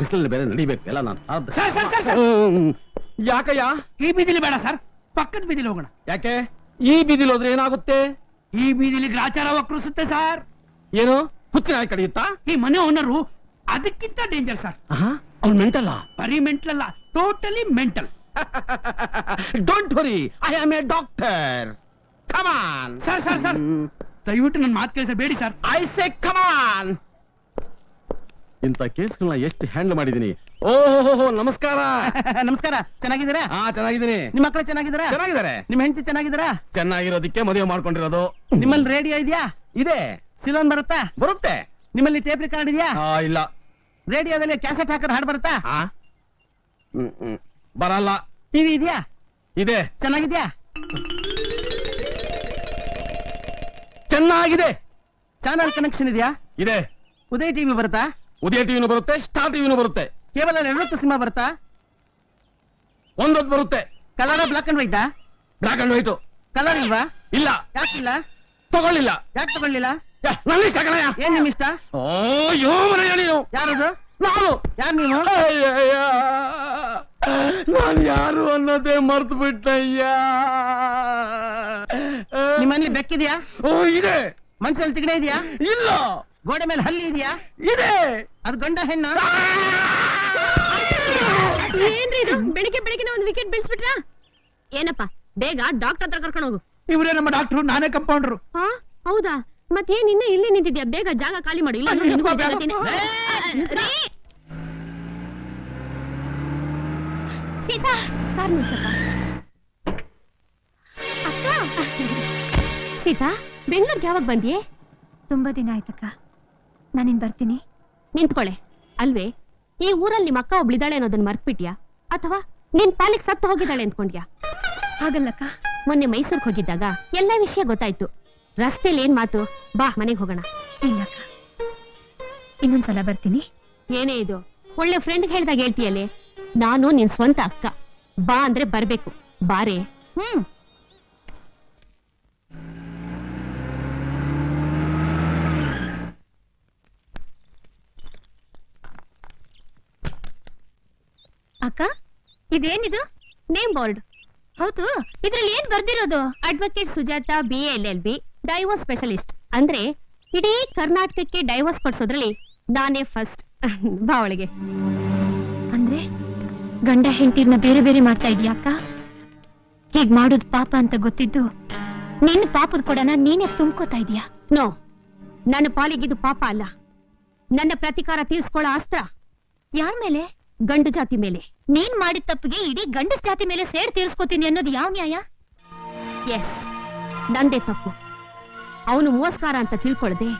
ಬಿಸಿಲಲ್ಲಿ ಬೇರೆ ನಡಿಬೇಕು. ಎಲ್ಲ ನಾನು ಸರ್, ಸರ್, ಸರ್, ಸರ್. ಹ್ಮ್. ಯಾಕಯ್ಯ? ಈ ಬೀದಿಲಿ ಬೇಡ ಸರ್. ಪಕ್ಕದ ಬೀದಿಲಿ ಹೋಗೋಣ. ಯಾಕೆ? ಈ ಬೀದಿಲಿ ಹೋದ್ರೆ ಏನಾಗುತ್ತೆ? ಈ ಬೀದಿಲಿ ಗ್ರಾಚಾರ ವಕ್ರಿಸುತ್ತೆ ಸರ್. ಏನು? ಹುಚ್ಚಿನ ನಾಯಿ ಕಡಿಯುತ್ತಾ? ಈ ಮನೆ ಓನರು ಅದಕ್ಕಿಂತ ಡೇಂಜರ್ ಸರ್. ಅವ್ನು ಮೆಂಟಲ್ಲ ಬರೀ ಮೆಂಟಲ್ ಅಲ್ಲ totally mental don't worry I am a doctor come on sir sir sir. ದಯವಿಟ್ಟು ನನ್ನ ಮಾತು ಕೇಳಿಸಬೇಡಿ sir. I say come on ಇಂಥ ಕೇಸ್ಗಳನ್ನ ಎಷ್ಟು ಹ್ಯಾಂಡಲ್ ಮಾಡಿದೀನಿ? ಓಹೋ ನಮಸ್ಕಾರ. ನಮಸ್ಕಾರ. ಚೆನ್ನಾಗಿದ್ದೀರಾ? ಹಾ ಚೆನ್ನಾಗಿದ್ದೀನಿ. ನಿಮ್ಮ ಮಕ್ಕಳು ಚೆನ್ನಾಗಿದ್ದೀರಾ? ಚೆನ್ನಾಗಿದ್ದಾರೆ. ನಿಮ್ಮ ಹೆಂಡತಿ ಚೆನ್ನಾಗಿದ್ದೀರಾ? ಚೆನ್ನಾಗಿರೋದಕ್ಕೆ ಮದುವೆ ಮಾಡ್ಕೊಂಡಿರೋದು. ನಿಮ್ಮಲ್ಲಿ ರೇಡಿಯೋ ಇದೆಯಾ? ಇದೆ. ಸಿಲೋನ್ ಬರುತ್ತಾ? ಬರುತ್ತೆ. ನಿಮ್ಮಲ್ಲಿ ಟೇಪ್ ರೆಕಾರ್ಡ್ ಇದೆಯಾ? ಇಲ್ಲ. ರೇಡಿಯೋದಲ್ಲಿ ಕ್ಯಾಸೆಟ್ ಹಾಕರ್ ಹಾಡ್ ಬರುತ್ತಾ. ಬರಲ್ಲ. ಟಿವಿ ಇದೆಯಾ? ಇದೆ. ಚೆನ್ನಾಗಿದ್ಯಾ? ಚೆನ್ನಾಗಿದೆ. ಚಾನಲ್ ಕನೆಕ್ಷನ್ ಇದೆಯಾ? ಇದೆ. ಉದಯ ಟಿವಿ ಬರುತ್ತಾ? ಉದಯ ಟಿವಿನೂ ಬರುತ್ತೆ ಸ್ಟಾರ್ ಟಿವಿನೂ ಬರುತ್ತೆ. ಕೇವಲ ಎರಡು ಸಿನಿಮಾ ಬರುತ್ತಾ? ಒಂದೊಂದು ಬರುತ್ತೆ. ಕಲರ್ ಬ್ಲಾಕ್ ಅಂಡ್ ವೈಟಾ ಬ್ಲಾಕ್ ಅಂಡ್ ವೈಟ್ ಕಲರ್ ಇಲ್ವಾ? ಇಲ್ಲ. ಯಾಕಿಲ್ಲ? ತಗೊಳ್ಳಿಲ್ಲ. ಯಾಕೆ ತಗೊಳ್ಳಿಲ್ಲ? ನನ್ನ ಇಷ್ಟ ಕಣಯ್ಯ. ಏನ್ ನಿಮ್ ಇಷ್ಟ? ಓ ಯೋ ಮನೆಯ ನೀನು. ಯಾರದು? ನಾನು. ಯಾರು ಅಯ್ಯಯ್ಯ. ನಾನು ಯಾರು ಅನ್ನೋದೇ ಮರ್ತು ಬಿಟ್ಟಯ್ಯ ನಿಮ್ಮಲ್ಲಿ ಬೆಕ್ಕಿದ್ಯಾ? ಓ ಇದೆ. ಮನ್ಸಲ್ಲಿ ತಿಗಣೆ ಇದೆಯಾ? ಇಲ್ಲ. ಗೋಡೆ ಮೇಲೆ ಹಲ್ಲಿ ಇದೆಯಾ? ಇದೆ. ಅದು ಗಂಡ ಹೆಣ್ಣು? ಏನ್ರಿ ಇದು? ಬೆಳಿಗ್ಗೆ ಬೆಳಿಗ್ಗೆ ಒಂದು ವಿಕೆಟ್ ಬೀಳ್ಸ್ಬಿಟ್ರಾ? ಏನಪ್ಪ ಬೇಗ ಡಾಕ್ಟರ್ ಹತ್ರ ಕರ್ಕೊಂಡು ಹೋಗು. ಇವರೇ ನಮ್ಮ ಡಾಕ್ಟರ್ ನಾನೇ ಕಂಪೌಂಡ್ರು ಹಾ ಹೌದಾ? ಮತ್ತೇನ್ ಇನ್ನ ಇಲ್ಲೇ ನಿಂತಿದ್ಯಾ? ಬೇಗ ಜಾಗ ಖಾಲಿ ಮಾಡಿ ಇಲ್ಲ ಅಂದ್ರೆ ನಿನಗೂ ಜಾಗ ತಿನ್ನ- ರೀ! ಸೀತಾ ಕಾರ್ ನಿಲ್ಸಪ್ಪ. ಅಕ್ಕ! ಸೀತಾ ಬೆಂಗಳೂರಿಗೆ ಯಾವಾಗ ಬಂದಿಯೇ? ತುಂಬಾ ದಿನ ಆಯ್ತಕ್ಕ. ನಾನಿನ್ ಬರ್ತೀನಿ. ನಿಂತ್ಕೊಳ್ಳೆ ಅಲ್ವೇ? ಈ ಊರಲ್ಲಿ ನಿಮ್ಮ ಅಕ್ಕ ಒಬ್ಳಿದಾಳೆ ಅನ್ನೋದನ್ನ ಮರ್ತ್ಬಿಟ್ಯಾ? ಅಥವಾ ನಿನ್ ಪಾಲಿಗೆ ಸತ್ತು ಹೋಗಿದ್ದಾಳೆ ಅಂದ್ಕೊಂಡ್ಯಾ? ಹಾಗಲ್ಲಕ್ಕ. ಮೊನ್ನೆ ಮೈಸೂರ್ಗ್ ಹೋಗಿದ್ದಾಗ ಎಲ್ಲ ವಿಷಯ ಗೊತ್ತಾಯ್ತು. ರಸ್ತೆಲಿ ಏನ್ ಮಾತು? ಬಾ ಮನೆಗ್ ಹೋಗೋಣ. ಇಲ್ಲಕ್ಕ. ಇನ್ನೊಂದ್ಸಲ ಬರ್ತೀನಿ. ಏನೇ ಇದು? ಒಳ್ಳೆ ಫ್ರೆಂಡ್ ಹೇಳ್ದಾಗ ಹೇಳ್ತೀಯಲ್ಲೇ? ನಾನು ನಿನ್ ಸ್ವಂತ ಅಕ್ಕ. ಬಾ ಅಂದ್ರೆ ಬರ್ಬೇಕು. ಬಾರೆ? ಹ್ಮ್ ಅಕ್ಕ ಇದೇನಿದು? ನೇಮ್ ಬೋರ್ಡ್ ಹೌದು ಇದ್ರಲ್ಲಿ ಏನ್ ಬರ್ದಿರೋದು? Advocate Sujatha B L L B divorce specialist ಅಂದ್ರೆ ಇಡೀ ಕರ್ನಾಟಕಕ್ಕೆ ಡೈವೋರ್ಸ್ ಕೊಡ್ಸೋದ್ರಲ್ಲಿ ನಾನೇ ಫಸ್ಟ್ ಬಾವಳಿಗೆ ಅಂದ್ರೆ ಗಂಡ ಹೆಂಡತಿರ್ನ ಬೇರೆ ಬೇರೆ ಮಾಡ್ತಾ ಇದೀಯ ಅಕ್ಕ? ಹೀಗ್ ಮಾಡೋದ್ ಪಾಪ ಅಂತ ಗೊತ್ತಿದ್ದು ನಿನ್ ಪಾಪದ ಕೊಡನ ನೀನೇ ತುಂಬ್ಕೋತಾ ಇದೀಯಾ ನೋ ನನ್ನ ಪಾಲಿಗಿದು ಪಾಪ ಅಲ್ಲ. ನನ್ನ ಪ್ರತಿಕಾರ ತೀರ್ಸ್ಕೊಳ್ಳೋ ಅಸ್ತ್ರ. ಯಾರ ಮೇಲೆ? ಗಂಡು ಜಾತಿ ಮೇಲೆ. ನೀನ್ ಮಾಡಿದ ತಪ್ಪಿಗೆ ಇಡೀ ಗಂಡಸ್ ಜಾತಿ ಮೇಲೆ ಸೇರ್ ತೀರ್ಸ್ಕೊತೀನಿ ಅನ್ನೋದು ಯಾವ ನ್ಯಾಯ? ಎಸ್ ನಂದೇ ತಪ್ಪು. ಅವನು ಮೋಸ್ಕಾರ ಅಂತ ತಿಳ್ಕೊಳ್ದೆ,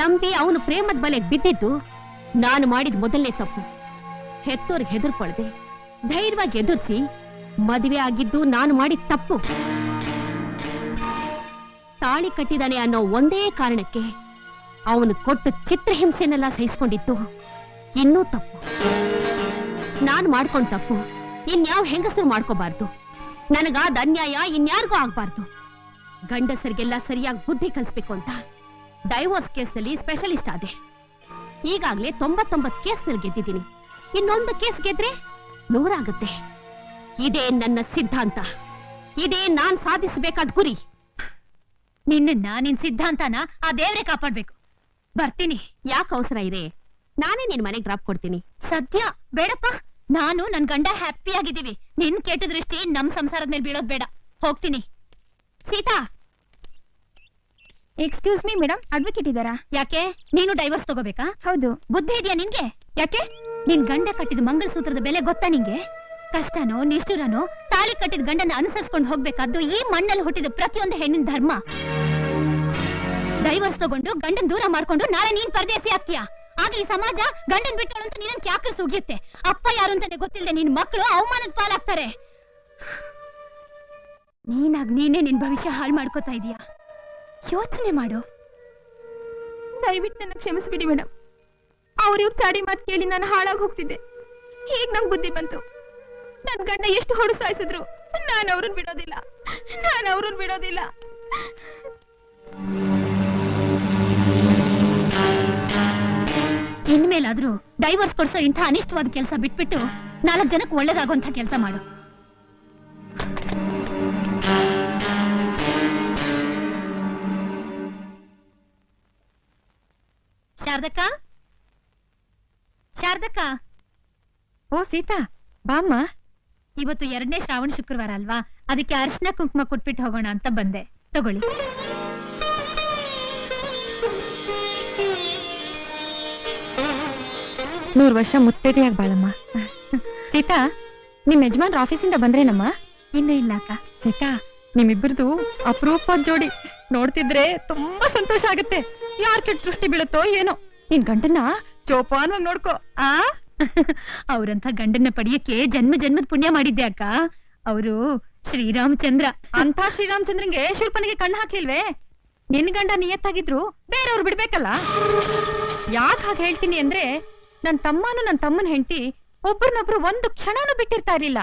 ನಂಬಿ ಅವನು ಪ್ರೇಮದ ಬಲೆಗೆ ಬಿದ್ದಿದ್ದು ನಾನು ಮಾಡಿದ ಮೊದಲನೇ ತಪ್ಪು. ಹೆತ್ತೋರ್ಗೆ ಹೆದರ್ಕೊಳ್ದೆ, ಧೈರ್ಯವಾಗಿ ಎದುರಿಸಿ ಮದುವೆ ಆಗಿದ್ದು ನಾನು ಮಾಡಿದ ತಪ್ಪು. ತಾಳಿ ಕಟ್ಟಿದಾನೆ ಅನ್ನೋ ಒಂದೇ ಕಾರಣಕ್ಕೆ ಅವನು ಕೊಟ್ಟು ಚಿತ್ರಹಿಂಸೆನೆಲ್ಲ ಸಹಿಸ್ಕೊಂಡಿದ್ದು ಇನ್ನೂ ತಪ್ಪು. ನಾನು ಮಾಡ್ಕೊಂಡ್ ತಪ್ಪು. ಇನ್ಯಾವ ಹೆಂಗಸರು ಮಾಡ್ಕೋಬಾರ್ದು? ನನಗಾದ ಅನ್ಯಾಯ ಇನ್ಯಾರಿಗೂ ಆಗ್ಬಾರ್ದು. ಗಂಡಸರಿಗೆಲ್ಲ ಸರಿಯಾಗಿ ಬುದ್ಧಿ ಕಲಿಸ್ಬೇಕು ಅಂತ ಡೈವೋರ್ಸ್ ಕೇಸಲ್ಲಿ ಸ್ಪೆಷಲಿಸ್ಟ್ ಆದೆ. ಈಗಾಗಲೇ ತೊಂಬತ್ತೊಂಬತ್ತು ಕೇಸ್ನಲ್ಲಿ ಗೆದ್ದಿದ್ದೀನಿ. ಇನ್ನೊಂದು ಕೇಸ್ ಗೆದ್ರೆ ನೂರಾಗುತ್ತೆ. ಇದೇ ನನ್ನ ಸಿದ್ಧಾಂತ. ಇದೇ ನಾನ್ ಸಾಧಿಸಬೇಕಾದ ಗುರಿ. ನಿನ್ನ ನಿನ್ ಸಿದ್ಧಾಂತನ ಆ ದೇವ್ರೆ ಕಾಪಾಡ್ಬೇಕು. ಬರ್ತೀನಿ. ಯಾಕೆ ಅವಸರ ಇದೆ? ನಾನೇ ನಿನ್ ಮನೆಗೆ ಡ್ರಾಪ್ ಕೊಡ್ತೀನಿ. ಸದ್ಯ? ಬೇಡಪ್ಪ. ನಾನು ನನ್ ಗಂಡ ಹ್ಯಾಪಿ ಆಗಿದ್ದೀವಿ. ನಿನ್ ಕೆಟ್ಟ ದೃಷ್ಟಿ ನಮ್ ಸಂಸಾರದ ಮೇಲೆ ಬೀಳೋದ್ ಬೇಡ. ಹೋಗ್ತೀನಿ. Seetha! Excuse me madam advocate ಇದ್ದಾರಾ? ಯಾಕೆ? ನೀನು ಡೈವರ್ಸ್ ತಗೋಬೇಕಾ? ಹೌದು. ಬುದ್ಧಿ ಇದೆಯಾ ನಿನ್ಗೆ ಯಾಕೆ? ನಿನ್ ಗಂಡ ಕಟ್ಟಿದ ಮಂಗಲಸೂತ್ರದ ಬೆಲೆ ಗೊತ್ತಾ ನಿಂಗೆ? ಕಷ್ಟನೋ ನಿಷ್ಠುರನೋ ತಾಳಿ ಕಟ್ಟಿದ ಗಂಡನ ಅನುಸರಿಸ್ಕೊಂಡು ಹೋಗ್ಬೇಕಾದ್ದು ಈ ಮಣ್ಣಲ್ಲಿ ಹುಟ್ಟಿದ ಪ್ರತಿಯೊಂದು ಹೆಣ್ಣಿನ ಧರ್ಮ. ಡೈವರ್ಸ್ ತಗೊಂಡು ಗಂಡನ್ ದೂರ ಮಾಡ್ಕೊಂಡು ನಾಳೆ ನೀನ್ ಪರದೇಸಿ ಆಗ್ತೀಯಾ? ಆಗ ಈ ಸಮಾಜ ಗಂಡನ್ ಬಿಟ್ಟಳು ಅಂತ ನೀನನ್ ಕ್ಯಾಕರ್ ಸುಗಿಯುತ್ತೆ? ಅಪ್ಪ ಯಾರು ಅಂತಾನೆ ಗೊತ್ತಿಲ್ಲದೆ ನಿನ್ ಮಕ್ಕಳು ಅವಮಾನದ ಪಾಲಾಗ್ತಾರೆ. ನೀನಾಗ್ ನೀನೇ ನಿನ್ ಭವಿಷ್ಯ ಹಾಳು ಮಾಡ್ಕೋತಾ ಇದೀಯಾ? ಯೋಚನೆ ಮಾಡು. ದಯವಿಟ್ಟು ನನ್ನ ಕ್ಷಮಿಸ್ಬಿಡಿ ಮೇಡಮ್ ಅವ್ರ ಇವ್ರ ಚಾಡಿ ಮಾತು ಕೇಳಿ ನಾನು ಹಾಳಾಗಿ ಹೋಗ್ತಿದ್ದೆ. ಹೀಗ್ ನಂಗೆ ಬುದ್ಧಿ ಬಂತು. ನನ್ ಗಂಡ ಎಷ್ಟು ಹೊಡು ಸಾಯಿಸಿದ್ರು, ನಾನು ಅವ್ರನ್ನ ಬಿಡೋದಿಲ್ಲ. ನಾನು ಅವ್ರನ್ನ ಬಿಡೋದಿಲ್ಲ. ಇನ್ಮೇಲಾದ್ರೂ ಡೈವರ್ಸ್ ಕೊಡ್ಸೋ ಇಂಥ ಅನಿಷ್ಟವಾದ ಕೆಲಸ ಬಿಟ್ಬಿಟ್ಟು ನಾಲ್ಕು ಜನಕ್ಕೆ ಒಳ್ಳೇದಾಗುವಂತ ಕೆಲಸ ಮಾಡು. ಶಾರದಕ್ಕ? ಶಾರದಕ್ಕ? ಓ ಸೀತಾ ಬಾಮ್ಮ. ಇವತ್ತು ಎರಡನೇ ಶ್ರಾವಣ ಶುಕ್ರವಾರ ಅಲ್ವಾ? ಅದಕ್ಕೆ ಅರ್ಶನ ಕುಂಕುಮ ಕೊಟ್ಬಿಟ್ಟು ಹೋಗೋಣ ಅಂತ ಬಂದೆ. ತಗೊಳ್ಳಿ. ನೂರ್ ವರ್ಷ ಮುತ್ತೈದೆಯಾಗಿ ಬಾಳಮ್ಮ. ಸೀತಾ ನಿಮ್ ಯಜಮಾನ್ರ ಆಫೀಸಿಂದ ಬಂದ್ರೇನಮ್ಮ? ಇನ್ನ ಇಲ್ಲ ಅಕ್ಕ. ಸೀತಾ ನಿಮ್ಮಿಬ್ಬರದು ಅಪರೂಪದ ಜೋಡಿ ನೋಡ್ತಿದ್ರೆ ತುಂಬಾ ಸಂತೋಷ ಆಗುತ್ತೆ. ಯಾರ್ ಕೆಟ್ಟ ದೃಷ್ಟಿ ಬೀಳುತ್ತೋ ಏನೋ. ನಿನ್ ಗಂಡನ್ನ ಜೋಪಾನವಾಗಿ ನೋಡ್ಕೋ ಆ? ಅವ್ರಂತ ಗಂಡನ್ನ ಪಡೆಯಕ್ಕೆ ಜನ್ಮ ಜನ್ಮದ ಪುಣ್ಯ ಮಾಡಿದ್ದೆ ಅಕ್ಕ. ಅವರು ಶ್ರೀರಾಮಚಂದ್ರ. ಅಂತ ಶ್ರೀರಾಮಚಂದ್ರಂಗೆ ಶೂರ್ಪನಿಗೆ ಕಣ್ಣು ಹಾಕ್ಲಿಲ್ವೇ? ನಿನ್ ಗಂಡ ನಿಯತ್ತಾಗಿದ್ರು ಬೇರೆಯವ್ರು ಬಿಡ್ಬೇಕಲ್ಲ? ಯಾಕೆ ಹಾಗೆ ಹೇಳ್ತೀನಿ ಅಂದ್ರೆ ನನ್ ತಮ್ಮನು ನನ್ ತಮ್ಮನ ಹೆಂಡತಿ ಒಬ್ರನ್ನೊಬ್ರು ಒಂದು ಕ್ಷಣನೂ ಬಿಟ್ಟಿರ್ತಾ ಇರ್ಲಿಲ್ಲ.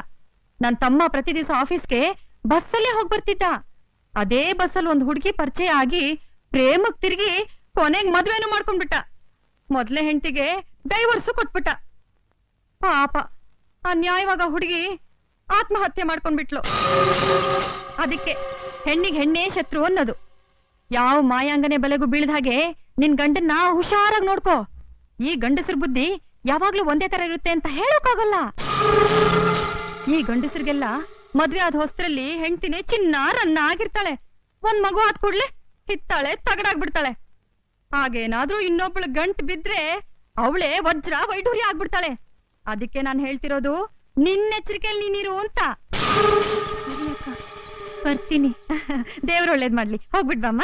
ನನ್ ತಮ್ಮ ಪ್ರತಿ ದಿವಸ ಆಫೀಸ್ಗೆ ಬಸ್ಸಲ್ಲೇ ಹೋಗ್ ಬರ್ತಿದ್ದ ಅದೇ ಬಸ್ಸಲ್ಲಿ ಒಂದ್ ಹುಡುಗಿ ಪರಿಚಯ ಆಗಿ ಪ್ರೇಮಕ್ ತಿರುಗಿ ಕೊನೆಗ್ ಮದ್ವೆನೂ ಮಾಡ್ಕೊಂಡ್ಬಿಟ್ಟ. ಮೊದ್ಲೇ ಹೆಂಡತಿಗೆ ಡೈವರ್ಸು ಕೊಟ್ಬಿಟ್ಟ. ಪಾಪ, ಅನ್ಯಾಯವಾಗ ಹುಡುಗಿ ಆತ್ಮಹತ್ಯೆ ಮಾಡ್ಕೊಂಡ್ಬಿಟ್ಲು. ಅದಕ್ಕೆ ಹೆಣ್ಣಿಗೆ ಹೆಣ್ಣೇ ಶತ್ರು ಅನ್ನೋದು. ಯಾವ ಮಾಯಾಂಗನೆ ಬಲೆಗೂ ಬೀಳದ ಹಾಗೆ ನಿನ್ ಗಂಡನ್ನ ಹುಷಾರಾಗಿ ನೋಡ್ಕೋ. ಈ ಗಂಡಸರ ಬುದ್ಧಿ ಯಾವಾಗ್ಲೂ ಒಂದೇ ತರ ಇರುತ್ತೆ ಅಂತ ಹೇಳೋಕ್ಕಾಗಲ್ಲ. ಈ ಗಂಡಸರಿಗೆಲ್ಲ ಮದ್ವೆ ಆದ ಹೊಸ್ತ್ರಲ್ಲಿ ಹೆಂಡ್ತಿನೇ ಚಿನ್ನ ರನ್ನ ಆಗಿರ್ತಾಳೆ. ಒಂದ್ ಮಗು ಆದ್ ಕೂಡ್ಲೆ ಹಿತ್ತಾಳೆ, ತಗಡಾಗ್ಬಿಡ್ತಾಳೆ. ಹಾಗೇನಾದ್ರೂ ಇನ್ನೊಬ್ಳು ಗಂಟ್ ಬಿದ್ರೆ ಅವಳೇ ವಜ್ರ ವೈಢೂರಿ ಆಗ್ಬಿಡ್ತಾಳೆ. ಅದಕ್ಕೆ ನಾನ್ ಹೇಳ್ತಿರೋದು, ನಿನ್ನೆಚ್ಚರಿಕೆಯಲ್ಲಿ ನೀನಿರು ಅಂತ. ಬರ್ತೀನಿ. ದೇವ್ರ ಒಳ್ಳೇದ್ ಮಾಡ್ಲಿ. ಹೋಗ್ಬಿಡ್ಬಮ್ಮ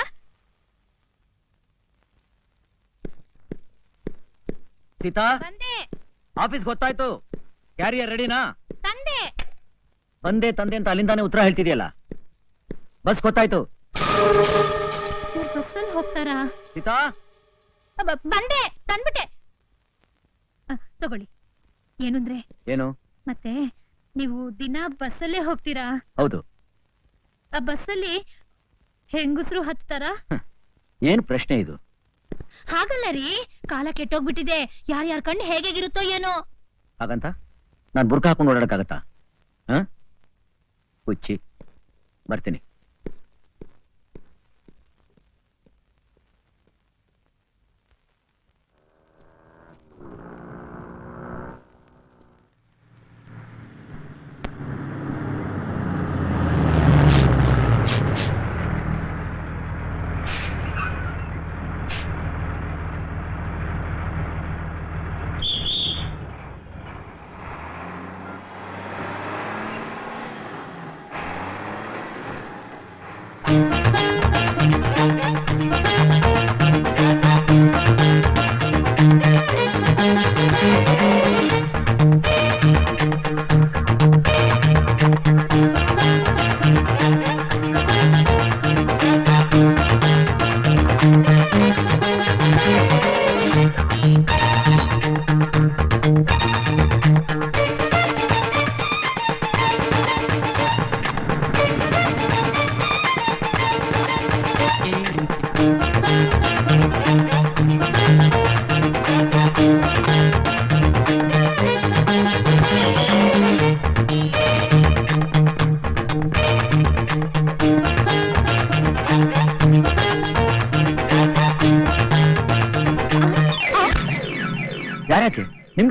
ಸೀತಾ? ಆಫೀಸ್ ಗೊತ್ತಾಯ್ತು. ಕ್ಯಾರಿಯರ್ ರೆಡಿನಾ? ತಂದೆ. ಬಂದೆ ತಂದೆ ಅಂತ ಅಲ್ಲಿಂದಾನೆ ಉತ್ತರ ಹೇಳ್ತಿದ್ಯಲ್ಲ? ಬಸ್ ಗೊತ್ತಾಯ್ತು. ಬಸ್ಸಲ್ಲಿ ಹೋಗ್ತಾರಾ? ಸೀತಾ? ಅಬ್ಬ, ಬಂದೆ. ತಂದ್ಬಿಟ್ಟೆ. ಅ, ತಗೊಳ್ಳಿ. ಏನಂದ್ರೆ ಏನು? ಮತ್ತೆ ನೀವು ದಿನ ಬಸ್ಸಲ್ಲೇ ಹೋಗ್ತೀರಾ? ಹೌದು. ಆ ಬಸ್ಸಲ್ಲಿ ಹೆಂಗಸರು ಹತ್ತಾರಾ? ಏನ್ ಪ್ರಶ್ನೆ ಇದು? ಹಾಗಲ್ಲ ರೀ. ಕಾಲ ಕೆಟ್ಟೋಗ್ಬಿಟ್ಟಿದೆ. ಯಾರ್ಯಾರ ಕಣ್ಣು ಹೇಗಿರುತ್ತೋ ಏನೋ. ಹಾಗಂತ? ನಾನ್ ಬುರ್ಕ ಹಾಕೊಂಡು ಓಡಾಡಕ್ಕಾಗತ್ತಾ? ಹುಚ್ಚಿ. ಬರ್ತೀನಿ.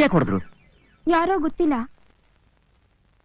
ಯಾಕೆ ಹೊಡೆದ್ರು? ಯಾರೋ ಗೊತ್ತಿಲ್ಲ.